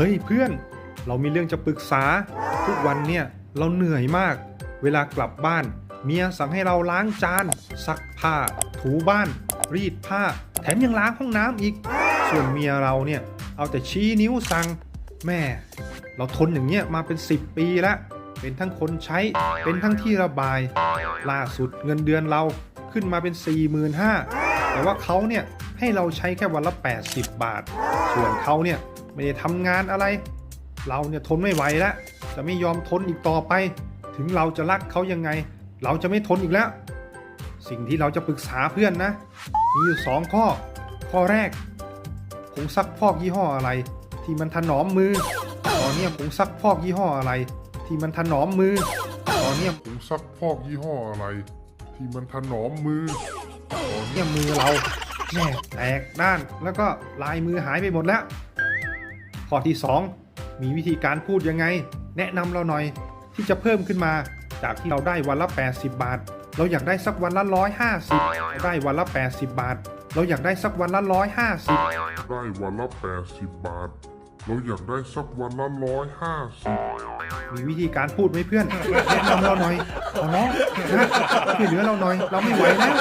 เฮ้ยเพื่อน เรามีเรื่องจะปรึกษา ทุกวันเนี่ยเราเหนื่อยมาก เวลากลับบ้าน เมียสั่งให้เราล้างจาน ซักผ้า ถูบ้าน รีดผ้า แถมยังล้างห้องน้ำอีก ส่วนเมียเราเนี่ยเอาแต่ชี้นิ้วสั่งแม่ เราทนอย่างเงี้ยมาเป็น 10 ปีแล้วเป็นทั้งคนใช้ เป็นทั้งที่ระบาย ล่าสุดเงินเดือนเราขึ้นมาเป็น 45,000แต่ว่าเขาเนี่ยให้เราใช้แค่วันละ 80 บาท ส่วนเขาเนี่ย ไม่ได้ทำงานอะไร เราเนี่ยทนไม่ไหวแล้วจะไม่ยอมทนอีกต่อไป ถึงเราจะรักเขายังไง เราจะไม่ทนอีกแล้ว สิ่งที่เราจะปรึกษาเพื่อนนะ มีอยู่สองข้อ ข้อแรกผงซักฟอกยี่ห้ออะไร ที่มันถนอมมือตอนเนี้ยผงซักฟอกยี่ห้ออะไร ที่มันถนอมมือตอนเนี้ยผงซักฟอกยี่ห้ออะไร ที่มันถนอมมือตอนเนี้ยมือเราแม่แตกด้านแล้วก็ลายมือหายไปหมดแล้ว ข้อที่ 2 มีวิธีการพูดยังไง แนะนำเราหน่อยที่จะเพิ่มขึ้นมาจากที่เราได้วันละ 80 บาท เราอยากได้สักวันละ 150 ได้วันละ 80 บาท เราอยากได้สักวันละ 150 ได้วันละ 80 บาท เราอยากได้สักวันละร้อยห้าสิบมีวิธีการพูดไหมเพื่อน แนะนำเราหน่อยขอน้องนะช่วยเหลือเราหน่อย เราไม่ไหวแล้ว